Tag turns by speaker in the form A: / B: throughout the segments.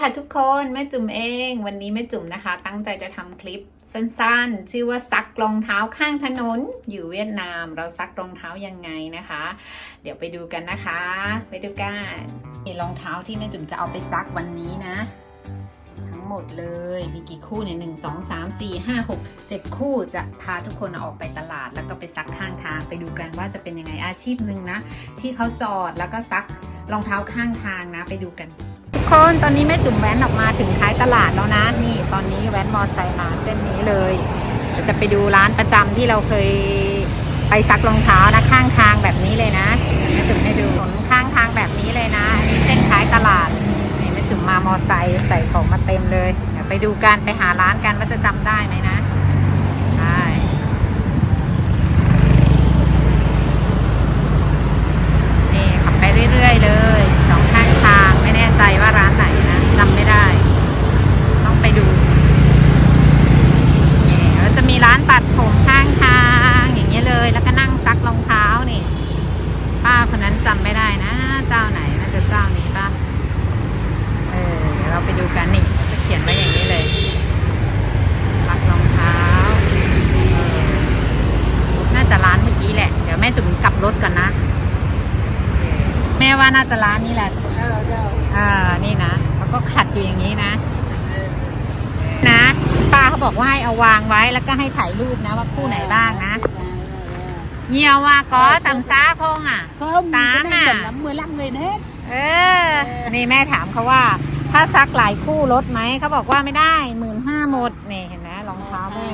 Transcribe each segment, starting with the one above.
A: ค่ะทุกคนแม่จุ๋มเองวันนี้แม่จุ๋มนะคะ ตั้งใจจะทำคลิปสั้นๆ ชื่อว่าซักรองเท้าข้างถนน อยู่เวียดนาม เราซักรองเท้ายังไงนะคะ เดี๋ยวไปดูกันนะคะ ไปดูกันนี่รองเท้าที่แม่จุ๋มจะเอาไปซักวันนี้นะ ทั้งหมดเลยมีกี่คู่เนี่ยหนึ่งสองสามสี่ห้าหกเจ็ดคู่จะพาทุกคนออกไปตลาด แล้วก็ไปซักข้างทางไปดูกันว่าจะเป็นยังไงอาชีพหนึ่งนะ ที่เขาจอดแล้วก็ซักรองเท้าข้างทางนะไปดูกัน คนตอนนี้แม่จุ๋มแว้นออกมาถึงท้ายตลาดแล้วนะ นี่ตอนนี้แว้นมอไซค์มาเส้นนี้เลยเดี๋ยวจะไปดูร้านประจำที่เราเคยไปซักรองเท้านะข้างทางแบบนี้เลยนะแม่จุ๋มให้ดูถนนข้างทางแบบนี้เลยนะอันนี้เส้นท้ายตลาดนี่แม่จุ๋มมามอไซค์ใส่ของมาเต็มเลยเดี๋ยวไปดูกันไปหาร้านกันว่าจะจำได้ไหมนะใช่นี่ขับไปเรื่อยๆเลยสองข้างทางไม่แน่ใจว่าร้านไหนนะจำไม่ได้ ต้องไปดูนี่แล้วจะมีร้านตัดผมข้างทางอย่างเงี้ยเลย แล้วก็นั่งซักรองเท้านี่ ป้าคนนั้นจำไม่ได้นะ เจ้าไหนน่าจะเจ้านี้ป่ะเออเดี๋ยวเราไปดูกันนี่เขาจะเขียนไว้อย่างนี้เลย ซักรองเท้าเออน่าจะร้านเมื่อกี้แหละ เดี๋ยวแม่จุ๋มกลับรถก่อนนะเออแม่ ว่าน่าจะร้านนี้แหละ อ่า นี่นะเขาก็ขัดอยู่อย่างนี้นะ นะป้าเขาบอกว่าให้เอาวางไว้แล้วก็ให้ถ่ายรูปนะว่าคู่ไหนบ้างนะเหี่ยวว่าก็สำซ้าคงอะ
B: không
A: Tám
B: cái này
A: à?
B: tầm lắm 15 nghìn hết
A: เออ นี่แม่ถามเขาว่า ถ้าซักหลายคู่ลดไหม เขาบอกว่าไม่ได้หมื่นห้าหมดนี่เห็นไหมรองเท้าแม่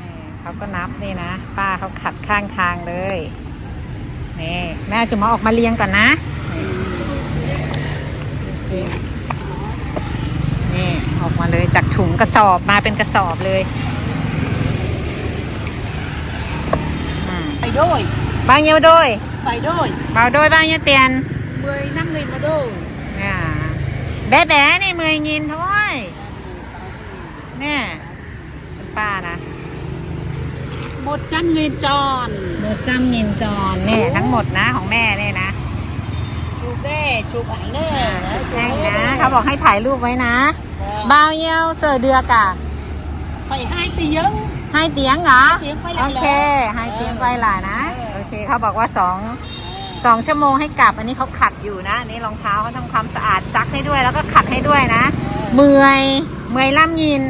A: นี่เขาก็นับนี่นะ ป้าเขาขัดข้างทางเลย นี่แม่จะมาออกมาเรียงก่อนนะนี่ดูสินี่ออกมาเลยจากถุงกระสอบมาเป็นกระสอบเลยอืม
B: bảy đôi
A: บางเยียวโดย
B: bảy đôi
A: เบาโดยบางเยียวเตียน
B: 15 nghìn một đôi
A: อ่าแบ๊ะแบ๊ะนี่มือยินท้อยเนี่ยเป็นป้านะ
B: 100 nghìn tròn
A: เดือจำยินจอนเนี่ยทั้งหมดนะของแม่เนี่ยนะ
B: chụp đây chụp ảnh đây
A: แช่งนะเขาบอกให้ถ่ายรูปไว้นะบาวเยวเสือเดือกอะ
B: phải hai tiếng
A: ให้เตียงเหรอ
B: tiếng quay
A: โอ
B: lại
A: เคให้เตียงไฟหลายนะโอเคเขาบอกว่าสองสองชั่วโมงให้กลับอันนี้เขาขัดอยู่นะอันนี้รองเท้าเขาทำความสะอาดซักให้ด้วยแล้วก็ขัดให้ด้วยนะ เมื่อยเมื่อยล่ำยิน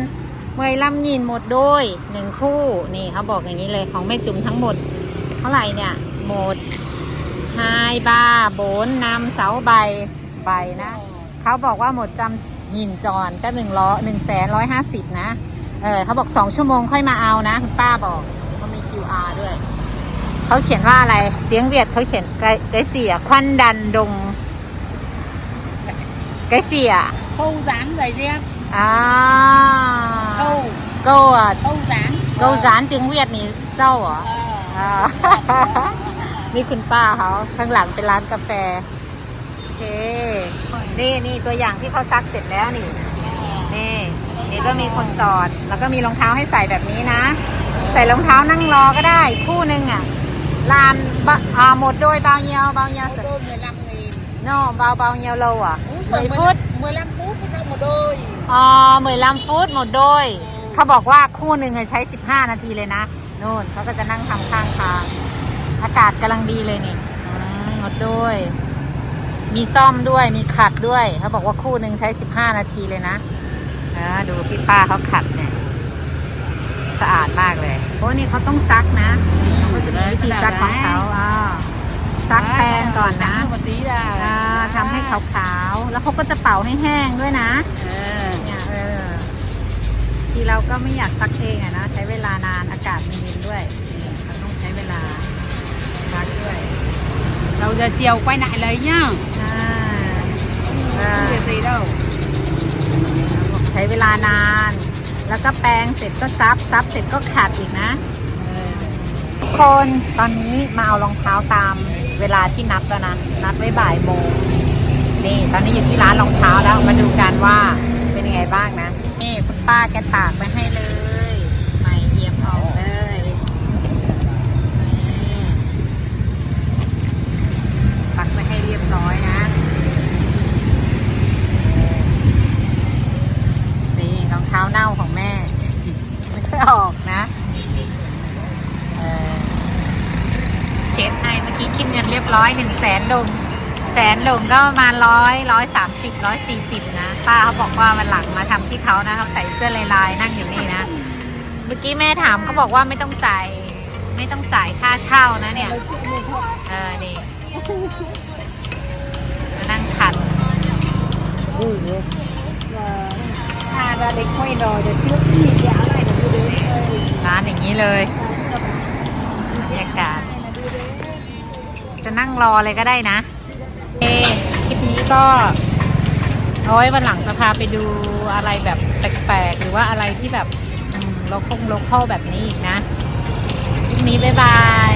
A: เมื่อยลำยินหมดด้วยหนึ่งคู่นี่เขาบอกอย่างนี้เลยของแม่จุ๋มทั้งหมด เท่าไหร่เนี่ย หมดไฮบาโบนนำเสาใบใบนะเขาบอกว่าหมดจำยินจอนก็หนึ่งร้อหนึ่งแสนร้อยห้าสิบนะเออเขาบอกสองชั่วโมงค่อยมาเอานะคุณป้าบอกนี่เขามี QR ด้วยเขาเขียนว่าอะไรเตียงเวียดเขาเขียนไกไกเสียควันดันดงไกเสีย
B: khâu dán giày dép
A: อ่า
B: khâu
A: โกอะ
B: khâu dán
A: โกสารเตีย งเวียดนี่เศร้าเหรอ
B: Ờ.
A: อ่านี่คุณป้าเขาข้างหลังเป็นร้านกาแฟโอเคนี่นี่ตัวอย่างที่เขาซักเสร็จแล้วนี่นี่นี่ก็มีคนจอด แล้วก็มีรองเท้าให้ใส่แบบนี้นะ ใส่รองเท้านั่งรอก็ได้คู่หนึ่งอะลานบะอ่าหมดโดยเบาเยียวเบาเยียว
B: một
A: สุด
B: đôi 15 nghìn
A: โน่เบาเบาเยียวโลอะ
B: Úi
A: หมื่
B: giời,
A: ฟุต
B: 15 phút mới xong một đôi
A: อ๋อหมื่นลำฟุตหมดโดย เขาบอกว่าคู่หนึ่งอะใช้ 15 นาทีเลยนะนู่นเขาก็จะนั่งทำข้างทาง อากาศกำลังดีเลยนี่อืมหมดด้วยมีซ่อมด้วย มีขัดด้วย เขาบอกว่าคู่หนึ่งใช้ 15 นาทีเลยนะอ่าดูพี่ป้าเขาขัดเนี่ย สะอาดมากเลยโอ้นี่เขาต้องซักนะเขาก็จะมีวิธีซักของเขาอ่าซักแป้งก่อนนะ
B: Dán một tí là
A: อ่า ทำให้ขาวๆ แล้วเขาก็จะเป่าให้แห้งด้วยนะ
B: Ờ.
A: เนี่ยเออทีเราก็ไม่อยากซักเองอะนะ ใช้เวลานานอากาศมันเย็นด้วยนี่เราต้องใช้เวลาซักด้วย
B: đầu giờ chiều quay lại lấy nhá
A: อ่าอ่า
B: không việc gì đâu
A: บอกใช้เวลานาน แล้วก็แปรงเสร็จก็ซับซับเสร็จก็ขัดอีกนะ ทุกคนตอนนี้มาเอารองเท้าตามเวลาที่นัดแล้วนะ นัดไว้บ่ายโมง นี่ตอนนี้อยู่ที่ร้านรองเท้าแล้วมาดูกันว่าเป็นยังไงบ้างนะ นี่คุณป้าแกตากไปให้เลยใหม่เยี่ยมออกเลยนี่ซักไปให้เรียบร้อยนะนี่รองเท้าเน่าของแม่ไม่ได้ออกนะเช็ดให้เมื่อกี้คิดเงินเรียบร้อยหนึ่งแสนลง แสนลงก็ประมาณร้อยร้อยสามสิบร้อยสี่สิบนะป้าเขาบอกว่าวันหลังมาทำที่เขานะเขาใส่เสื้อลายๆ นั่งอยู่นี่นะ เมื่อกี้แม่ถามเขาบอกว่าไม่ต้องจ่าย ไม่ต้องจ่ายค่าเช่านะเนี่ย เออนี่นั่งขัด
B: à ra để quay rồi để trước thì giá này là đưa đến đây
A: ร้านอย่างนี้เลยบรรยากาศจะนั่งรอเลยก็ได้นะ เอคลิปนี้ก็เอาไว้วันหลังจะพาไปดูอะไรแบบแปลกๆ หรือว่าอะไรที่แบบโลคงโลคอลแบบนี้อีกนะ คลิปนี้บ๊ายบาย